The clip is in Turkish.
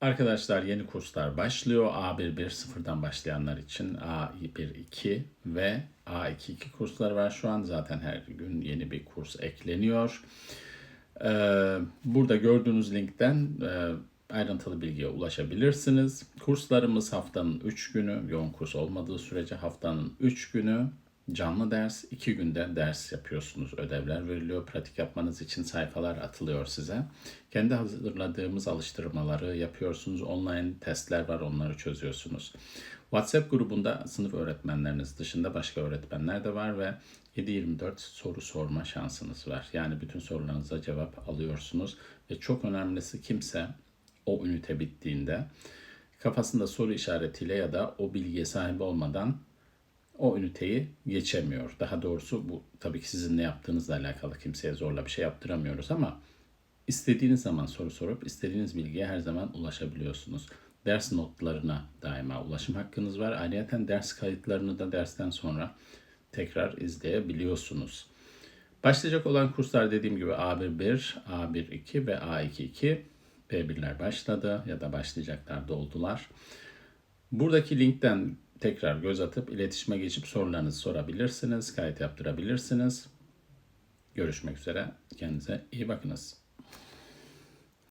Arkadaşlar yeni kurslar başlıyor. A11 sıfırdan başlayanlar için A12 ve A22 kursları var şu an. Zaten her gün yeni bir kurs ekleniyor. Ee, Burada gördüğünüz linkten e, ayrıntılı bilgiye ulaşabilirsiniz. Kurslarımız haftanın 3 günü, yoğun kurs olmadığı sürece haftanın 3 günü canlı ders, 2 günde ders yapıyorsunuz. Ödevler veriliyor. Pratik yapmanız için sayfalar atılıyor size. Kendi hazırladığımız alıştırmaları yapıyorsunuz. Online testler var, onları çözüyorsunuz. WhatsApp grubunda sınıf öğretmenleriniz dışında başka öğretmenler de var ve 7-24 soru sorma şansınız var. Yani bütün sorularınıza cevap alıyorsunuz ve çok önemlisi kimse o ünite bittiğinde kafasında soru işaretiyle ya da o bilgiye sahip olmadan o üniteyi geçemiyor. Daha doğrusu bu tabii ki sizin ne yaptığınızla alakalı kimseye zorla bir şey yaptıramıyoruz ama istediğiniz zaman soru sorup istediğiniz bilgiye her zaman ulaşabiliyorsunuz. Ders notlarına daima ulaşım hakkınız var. Ayrıca ders kayıtlarını da dersten sonra tekrar izleyebiliyorsunuz. Başlayacak olan kurslar dediğim gibi A11, A12 ve A22 B1'ler başladı ya da başlayacaklar doldular. Buradaki linkten tekrar göz atıp iletişime geçip sorularınızı sorabilirsiniz, kayıt yaptırabilirsiniz. Görüşmek üzere. Kendinize iyi bakınız.